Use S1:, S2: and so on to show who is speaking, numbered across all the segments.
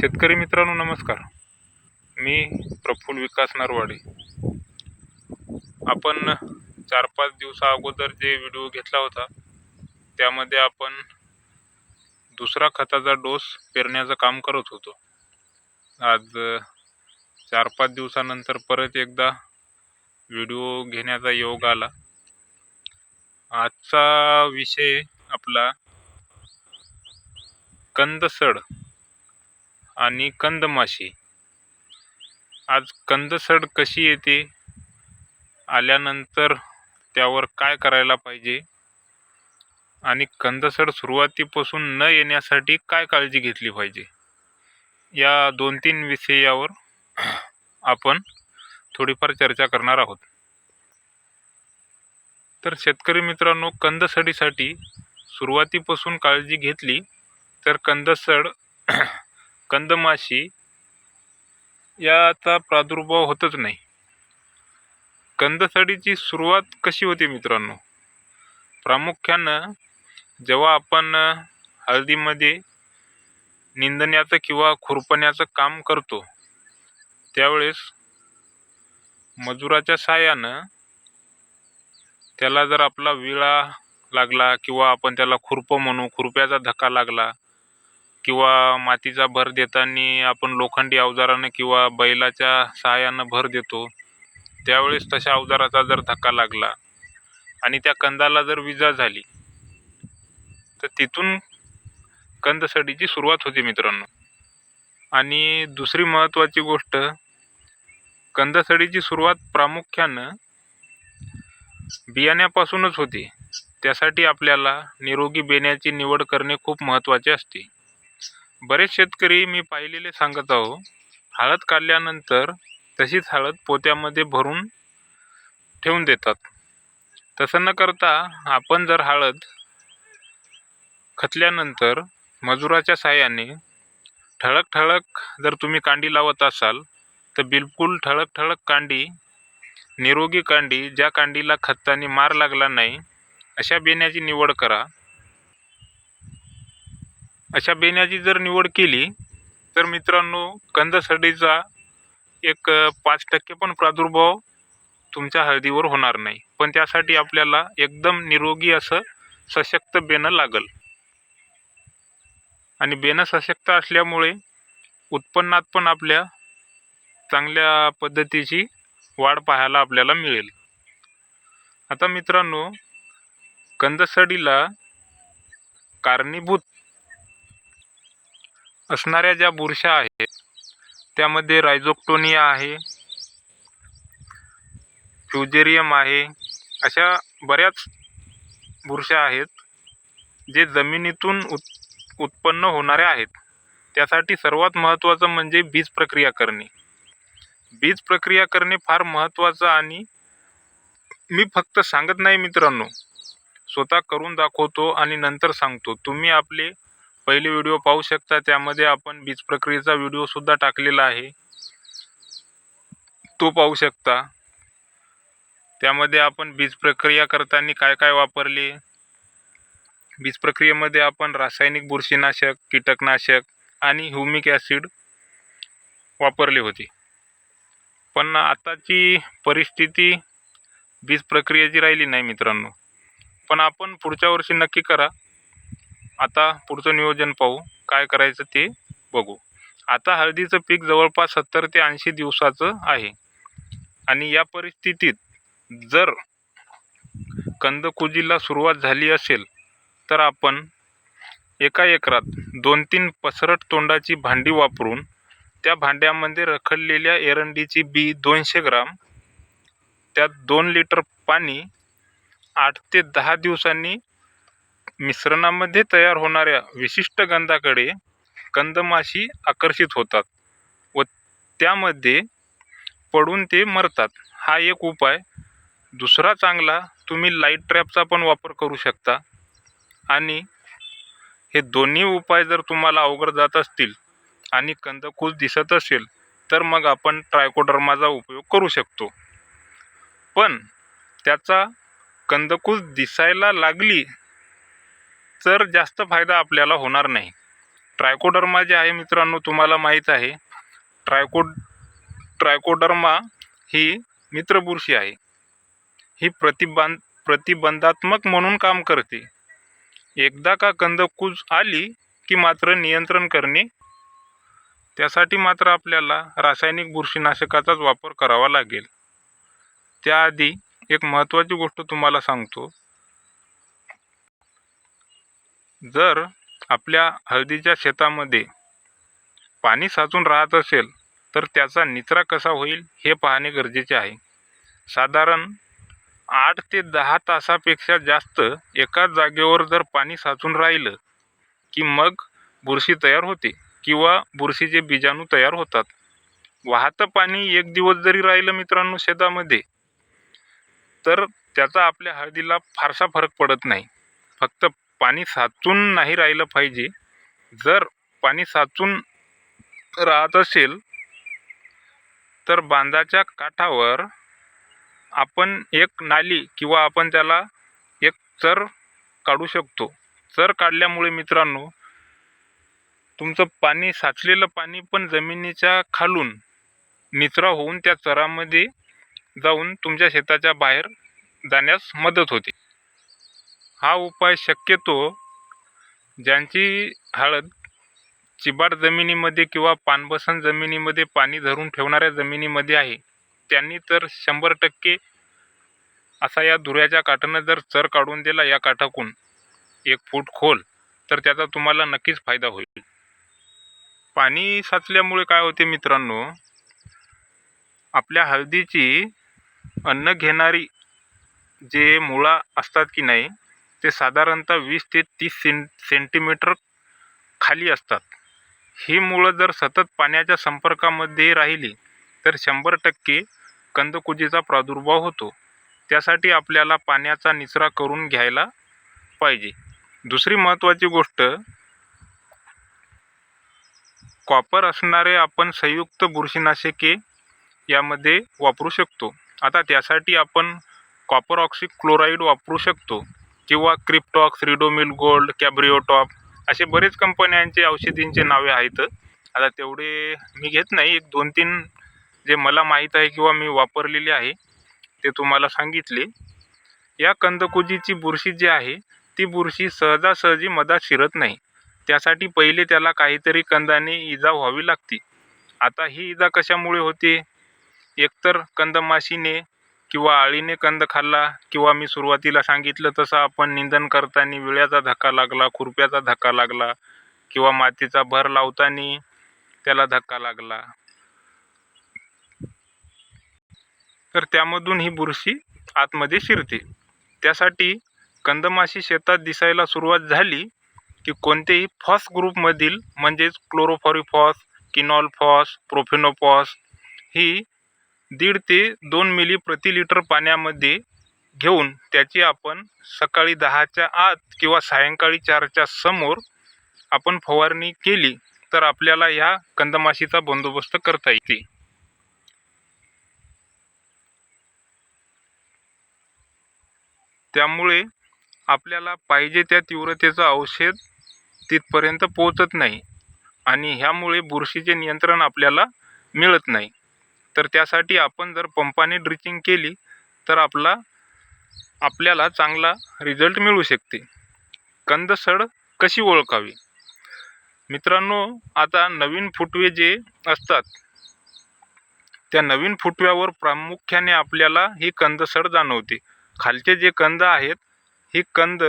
S1: शेतकरी मित्रांनो नमस्कार. मी प्रफुल्ल विकास नरवाडे. आपण चार पाच दिवसा अगोदर जे व्हिडिओ घेतला होता त्यामध्ये आपण दुसरा खताचा डोस पेरण्याचं काम करत होतो. आज चार पाच दिवसानंतर परत एकदा व्हिडिओ घेण्याचा योग आला. आजचा विषय आपला कंदसड आणि कंदमाशी. आज कंदसड कशी येते? आल्यानंतर त्यावर काय करायला पाहिजे? आणि कंदसड सुरुवातीपासून न येण्यासाठी काय काळजी घेतली पाहिजे? या दोन तीन विषयावर आपण थोडीफार चर्चा करणार आहोत. तर शेतकरी मित्रांनो कंदसडीसाठी सुरुवातीपासून काळजी घेतली तर कंदसड कंदमाशी याचा प्रादुर्भाव होतच नाही. कंदसडीची सुरुवात कशी होते मित्रांनो? प्रामुख्यानं जेव्हा आपण हळदीमध्ये निंदण्याचं किंवा खुरपण्याचं काम करतो त्यावेळेस मजुराच्या सहाय्यानं त्याला जर आपला विळा लागला किंवा आपण त्याला खुरपं म्हणू खुरप्याचा धक्का लागला किंवा मातीचा भर देताना आपण लोखंडी अवजारानं किंवा बैलाच्या सहाय्यानं भर देतो त्यावेळेस तशा अवजाराचा जर धक्का लागला आणि त्या कंदाला जर विजा झाली तर तिथून कंदसडीची सुरुवात होते मित्रांनो. आणि दुसरी महत्त्वाची गोष्ट कंदसडीची सुरुवात प्रामुख्यानं बियाण्यापासूनच होते. त्यासाठी आपल्याला निरोगी बेण्याची निवड करणे खूप महत्त्वाचे असते. बरेच शेतकरी मी पाहिलेले सांगत आहो हळद काढल्यानंतर तशीच हळद पोत्यामध्ये भरून ठेवून देतात. तसं न करता आपण जर हळद खतल्यानंतर मजुराच्या साहाय्याने ठळक ठळक जर तुम्ही कांडी लावत असाल तर बिलकुल ठळक ठळक कांडी निरोगी कांडी ज्या कांडीला खताने मार लागला नाही अशा बेण्याची निवड करा. अशा बेण्याची जर निवड केली तर मित्रांनो कंदसडीचा एक पाच टक्के पण प्रादुर्भाव तुमच्या हळदीवर होणार नाही. पण त्यासाठी आपल्याला एकदम निरोगी असं सशक्त बेणं लागल. आणि बेणं सशक्त असल्यामुळे उत्पन्नात पण आपल्या चांगल्या पद्धतीची वाढ पाहायला आपल्याला मिळेल. आता मित्रांनो कंदसडीला कारणीभूत असणाऱ्या ज्या बुरशा आहेत त्यामध्ये रायझोक्टोनिया आहे फ्युजेरियम आहे अशा बऱ्याच बुरशा आहेत जे जमिनीतून उत् उत्पन्न होणाऱ्या आहेत. त्यासाठी सर्वात महत्त्वाचं म्हणजे बीज प्रक्रिया करणे. बीज प्रक्रिया करणे फार महत्त्वाचं आणि मी फक्त सांगत नाही मित्रांनो. स्वतः करून दाखवतो आणि नंतर सांगतो. तुम्ही आपले पहिले व्हिडिओ पाहू शकता. त्यामध्ये आपण बीज प्रक्रियेचा व्हिडिओसुद्धा टाकलेला आहे. तो पाहू शकता. त्यामध्ये आपण बीज प्रक्रिया करताना काय काय वापरले? बीज प्रक्रियेमध्ये आपण रासायनिक बुरशीनाशक कीटकनाशक आणि ह्युमिक ॲसिड वापरले होते. पण आताची परिस्थिती बीज प्रक्रियेची राहिली नाही मित्रांनो पण आपण पुढच्या वर्षी नक्की करा. आता पुढचं नियोजन पाहू. काय करायचं ते बघू. आता हळदीचं पीक जवळपास सत्तर ते ऐंशी दिवसाचं आहे. आणि या परिस्थितीत जर कंदकुजीला सुरुवात झाली असेल तर आपण एका एकरात दोन तीन पसरट तोंडाची भांडी वापरून त्या भांड्यामध्ये रखडलेल्या एरंडीची बी दोनशे ग्राम त्यात दोन लिटर पाणी आठ ते दहा दिवसांनी मिश्रणामध्ये तयार होणाऱ्या विशिष्ट गंधाकडे कंदमाशी आकर्षित होतात व त्यामध्ये पडून ते मरतात. हा एक उपाय. दुसरा चांगला तुम्ही लाइट ट्रॅपचा पण वापर करू शकता. आणि हे दोन्ही उपाय जर तुम्हाला अवघड जात असतील आणि कंदकूस दिसत असेल तर मग आपण ट्रायकोडर्माचा उपयोग करू शकतो. पण त्याचा कंदकूस दिसायला लागली तर जास्त फायदा आपल्याला होणार नाही. ट्रायकोडर्मा जे आहे मित्रांनो तुम्हाला माहीत आहे. ट्रायको ट्रायकोडर्मा ही मित्रबुरशी आहे. ही प्रतिबंध प्रतिबंधात्मक म्हणून काम करते. एकदा का कंदकूज आली की मात्र नियंत्रण करणे त्यासाठी मात्र आपल्याला रासायनिक बुरशीनाशकाचाच वापर करावा लागेल. त्याआधी एक महत्त्वाची गोष्ट तुम्हाला सांगतो. जर आपल्या हळदीच्या शेतामध्ये पाणी साचून राहत असेल तर त्याचा निचरा कसा होईल हे पाहणे गरजेचे आहे. साधारण आठ ते दहा तासापेक्षा जास्त एकाच जागेवर जर पाणी साचून राहिलं की मग बुरशी तयार होते किंवा बुरशीचे बीजाणू तयार होतात. वाहतं पाणी एक दिवस जरी राहिलं मित्रांनो शेतामध्ये तर त्याचा आपल्या हळदीला फारसा फरक पडत नाही. फक्त पाणी साचून नाही राहिलं पाहिजे. जर पाणी साचून राहत असेल तर बांधाच्या काठावर आपण एक नाली किंवा आपण त्याला एक चर काढू शकतो. चर काढल्यामुळे मित्रांनो तुमचं पाणी साचलेलं पाणी पण जमिनीच्या खालून निचरा होऊन त्या चरामध्ये जाऊन तुमच्या शेताच्या बाहेर जाण्यास मदत होते. हा उपाय शक्यतो ज्यांची हळद चिबाड जमिनीमध्ये किंवा पानबसन जमिनीमध्ये पाणी धरून ठेवणाऱ्या जमिनीमध्ये आहे त्यांनी तर शंभर टक्के असा या दुऱ्याच्या काठानं जर चर काढून दिला या काठाकून एक फूट खोल तर त्याचा तुम्हाला नक्कीच फायदा होईल. पाणी साचल्यामुळे काय होते मित्रांनो आपल्या हळदीची अन्न घेणारी जे मुळा असतात की नाही ते साधारणतः वीस ते तीस सें सेंटीमीटर खाली असतात. ही मुळं जर सतत पाण्याच्या संपर्कामध्ये राहिली तर शंभर टक्के कंदकुजीचा प्रादुर्भाव होतो. त्यासाठी आपल्याला पाण्याचा निचरा करून घ्यायला पाहिजे. दुसरी महत्त्वाची गोष्ट कॉपर असणारे आपण संयुक्त बुरशीनाशके यामध्ये वापरू शकतो. आता त्यासाठी आपण कॉपर ऑक्सी क्लोराईड वापरू शकतो. किंवा क्रिप्टॉक्स रिडोमिल गोल्ड कॅब्रिओटॉप असे बरेच कंपन्यांचे औषधींचे नावे आहेत. आता तेवढे मी घेत नाही. एक दोन तीन जे मला माहीत आहे किंवा मी वापरलेले आहे ते तुम्हाला सांगितले. या कंदकुजीची बुरशी जी आहे ती बुरशी सहजासहजी मधात शिरत नाही. त्यासाठी पहिले त्याला काहीतरी कंदाने इजा व्हावी लागते. आता ही इजा कशामुळे होते? एकतर कंदमाशीने किंवा आळीने कंद खाल्ला किंवा मी सुरुवातीला सांगितलं तसं आपण निंदन करताना विळ्याचा धक्का लागला खुरप्याचा धक्का लागला किंवा मातीचा भर लावताना त्याला धक्का लागला. तर त्यामधून ही बुरशी आतमध्ये शिरते. त्यासाठी कंदमाशी शेतात दिसायला सुरुवात झाली की कोणतेही फॉस ग्रुपमधील म्हणजेच क्लोरोफॉरिफॉस किनॉलफॉस प्रोफेनोफॉस ही दीड ते दोन मिली प्रति लिटर पाण्यामध्ये घेऊन त्याची आपण सकाळी दहाच्या आत किंवा सायंकाळी चारच्या समोर आपण फवारणी केली तर आपल्याला ह्या कंदमाशीचा बंदोबस्त करता येते. त्यामुळे आपल्याला पाहिजे त्या तीव्रतेचं औषध तिथपर्यंत पोहोचत नाही आणि ह्यामुळे बुरशीचे नियंत्रण आपल्याला मिळत नाही. तर त्यासाठी आपण जर पंपाने ड्रिचिंग केली तर आपला आपल्याला चांगला रिझल्ट मिळू शकते. कंदसड कशी ओळखावी? मित्रांनो आता नवीन फुटवे जे असतात त्या नवीन फुटव्यावर प्रामुख्याने आपल्याला ही कंदसड जाणवते. खालचे जे कंद आहेत ही कंद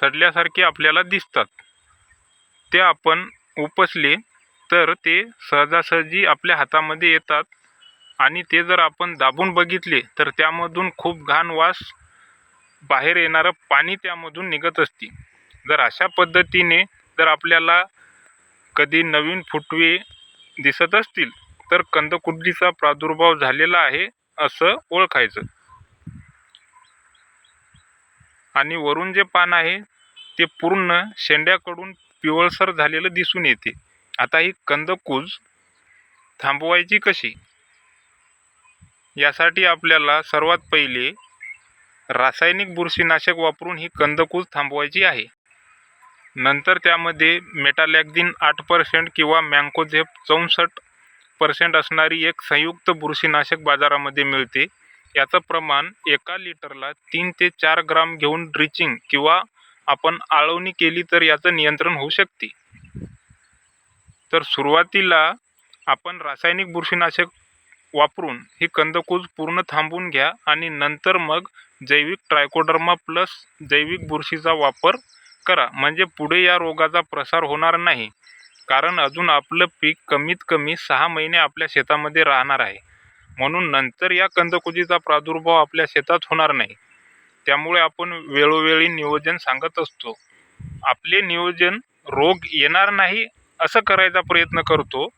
S1: सडल्यासारखे आपल्याला दिसतात. ते आपण उपसले तर ते सहजासहजी आपल्या हातामध्ये येतात. आणि ते जर आपण दाबून बघितले तर त्यामधून खूप घाण वास बाहेर येणारं पाणी त्यामधून निघत असते. जर अशा पद्धतीने जर आपल्याला कधी नवीन फुटवे दिसत असतील तर कंदकुंडीचा प्रादुर्भाव झालेला आहे असं ओळखायचं. आणि वरून जे पान आहे ते पूर्ण शेंड्याकडून पिवळसर झालेलं दिसून येते. आता ही कंदकूज थांबवायची कशी? यासाठी आपल्याला सर्वात पहिले रासायनिक बुरशीनाशक वापरून ही कंदकूज थांबवायची आहे. नंतर त्यामध्ये मेटालॅक्झिन आठ पर्सेंट किंवा मँकोझेप चौसष्ट पर्सेंट असणारी एक संयुक्त बुरशीनाशक बाजारामध्ये मिळते. याचं प्रमाण एका लिटरला तीन ते चार ग्राम घेऊन ड्रिचिंग किंवा आपण आळवणी केली तर याचं नियंत्रण होऊ शकते. तर सुरुवातीला आपण रासायनिक बुरशीनाशक वापरून ही कंदकूज पूर्ण थांबवून घ्या आणि नंतर मग जैविक ट्रायकोडर्मा प्लस जैविक बुरशीचा वापर करा. म्हणजे पुढे या रोगाचा प्रसार होणार नाही. कारण अजून आपलं पीक कमीत कमी सहा महिने आपल्या शेतामध्ये राहणार आहे. म्हणून नंतर या कंदकुजीचा प्रादुर्भाव आपल्या शेतात होणार नाही. त्यामुळे आपण वेळोवेळी नियोजन सांगत असतो. आपले नियोजन रोग येणार नाही असं करायचा प्रयत्न करतो.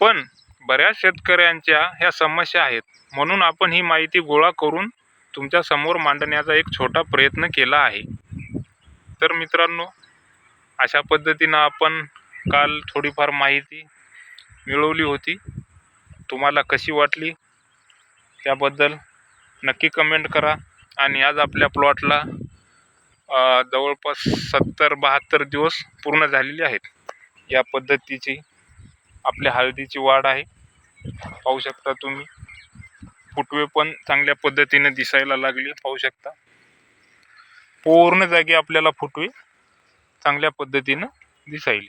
S1: पण बऱ्याच शेतकऱ्यांच्या ह्या समस्या आहेत. म्हणून आपण ही माहिती गोळा करून तुमच्यासमोर मांडण्याचा एक छोटा प्रयत्न केला आहे. तर मित्रांनो अशा पद्धतीनं आपण काल थोडीफार माहिती मिळवली होती. तुम्हाला कशी वाटली? त्याबद्दल नक्की कमेंट करा. आणि आज आपल्या प्लॉटला जवळपास सत्तर बहात्तर दिवस पूर्ण झालेले आहेत. या पद्धतीची आपल्या हळदीची वाढ आहे. पाहू शकता तुम्ही. फुटवे पण चांगल्या पद्धतीने दिसायला लागली पाहू शकता. पूर्ण जागी आपल्याला फुटवे चांगल्या पद्धतीनं दिसायली.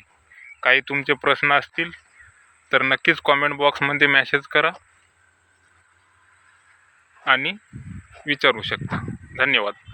S1: काही तुमचे प्रश्न असतील तर नक्कीच कॉमेंट बॉक्समध्ये मॅसेज करा आणि विचारू शकता. धन्यवाद.